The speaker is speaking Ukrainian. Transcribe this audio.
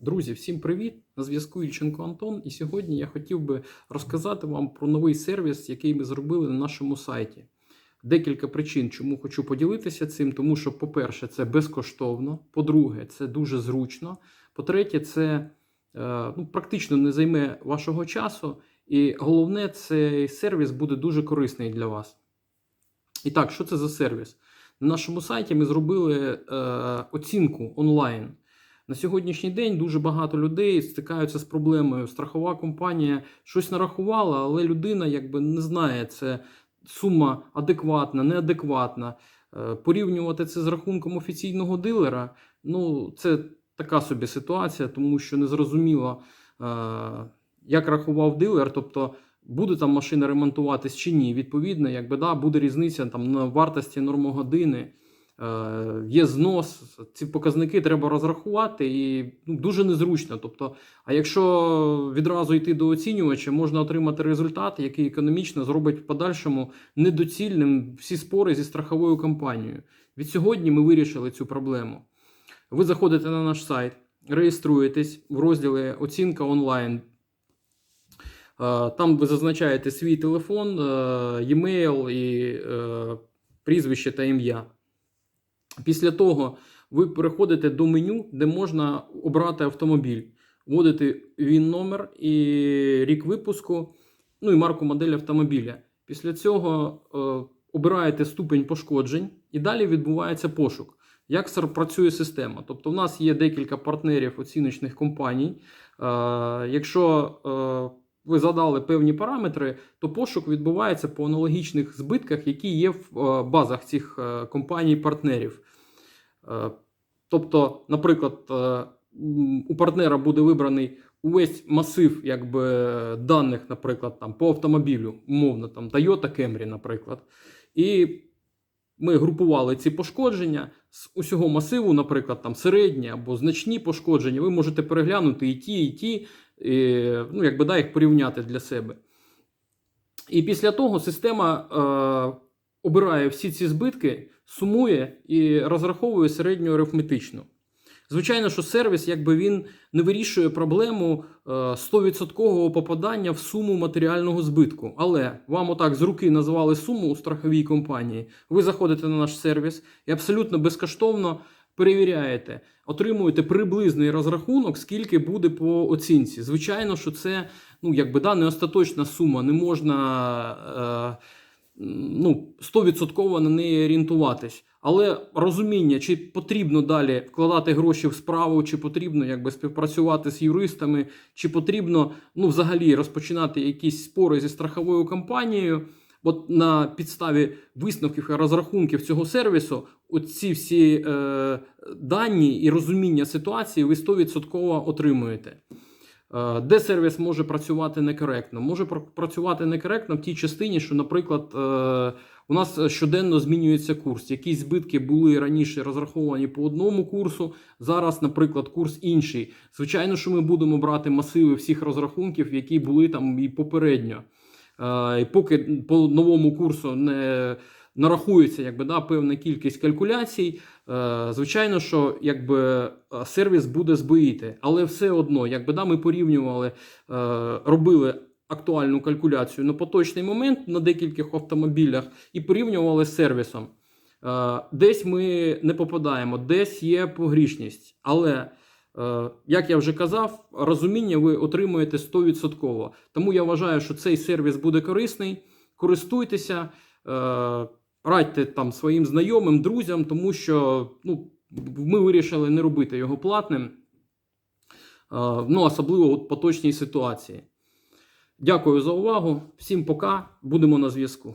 Друзі, всім привіт! На зв'язку Ільченко Антон. І сьогодні я хотів би розказати вам про новий сервіс, який ми зробили на нашому сайті. Декілька причин, чому хочу поділитися цим, тому що, по-перше, це безкоштовно. По-друге, це дуже зручно. По-третє, це е, ну, практично не займе вашого часу. І головне, цей сервіс буде дуже корисний для вас. І так, що це за сервіс? На нашому сайті ми зробили е, оцінку онлайн. На сьогоднішній день дуже багато людей стикаються з проблемою. Страхова компанія щось нарахувала, але людина якби не знає, це сума адекватна, неадекватна. Е, Порівнювати це з рахунком офіційного дилера, ну це така собі ситуація, тому що незрозуміло, е, як рахував дилер, тобто буде там машина ремонтуватись чи ні. Відповідно, якби да, буде різниця там на вартості нормогодини. Е, Є знос, ці показники треба розрахувати, і ну, дуже незручно. Тобто, а якщо відразу йти до оцінювача, можна отримати результат, який економічно зробить в подальшому недоцільним всі спори зі страховою компанією. Від сьогодні ми вирішили цю проблему. Ви заходите на наш сайт, реєструєтесь в розділі Оцінка онлайн. Е, Там ви зазначаєте свій телефон, е, e-mail і прізвище та ім'я. Після того ви переходите до меню, де можна обрати автомобіль, вводите він номер і рік випуску, ну і марку модель автомобіля. Після цього е, обираєте ступень пошкоджень і далі відбувається пошук. Як працює система? Тобто, в нас є декілька партнерів оціночних компаній. Е, якщо е, ви задали певні параметри, то пошук відбувається по аналогічних збитках, які є в е, базах цих е, компаній-партнерів. Е, Тобто, наприклад, у партнера буде вибраний увесь масив якби, даних, наприклад, там, по автомобілю, умовно, там, Toyota Camry, наприклад. І ми групували ці пошкодження з усього масиву, наприклад, там середні або значні пошкодження. Ви можете переглянути і ті, і ті, і, ну, якби да, їх порівняти для себе. І після того система е, обирає всі ці збитки, сумує і розраховує середню арифметичну. Звичайно, що сервіс якби він не вирішує проблему е, 100% попадання в суму матеріального збитку. Але вам отак з руки назвали суму у страховій компанії. Ви заходите на наш сервіс і абсолютно безкоштовно перевіряєте, отримуєте приблизний розрахунок, скільки буде по оцінці. Звичайно, що це ну, якби, да, не остаточна сума, не можна. Е, ну, 100% на неї орієнтуватись. Але розуміння, чи потрібно далі вкладати гроші в справу, чи потрібно якби співпрацювати з юристами, чи потрібно ну, взагалі розпочинати якісь спори зі страховою компанією. От на підставі висновків і розрахунків цього сервісу, оці всі е, дані і розуміння ситуації ви 100% отримуєте. Е, Де сервіс може працювати некоректно? Може пр- працювати некоректно в тій частині, що, наприклад, е, у нас щоденно змінюється курс. Якісь збитки були раніше розраховані по одному курсу, зараз, наприклад, курс інший. Звичайно, що ми будемо брати масиви всіх розрахунків, які були там і попередньо. Е, І поки по новому курсу не нарахується якби, да, певна кількість калькуляцій, е, звичайно, що якби, е, сервіс буде збоїти. Але все одно, якби, да, ми порівнювали, робили актуальну калькуляцію на поточний момент на декількох автомобілях і порівнювали з сервісом. Десь ми не попадаємо, десь є погрішність. Але, як я вже казав, розуміння ви отримуєте 100%. Тому я вважаю, що цей сервіс буде корисний. Користуйтеся, е, радьте там своїм знайомим, друзям, тому що ну, ми вирішили не робити його платним. Е, Ну, особливо в поточній ситуації. Дякую за увагу. Всім пока. Будемо на зв'язку.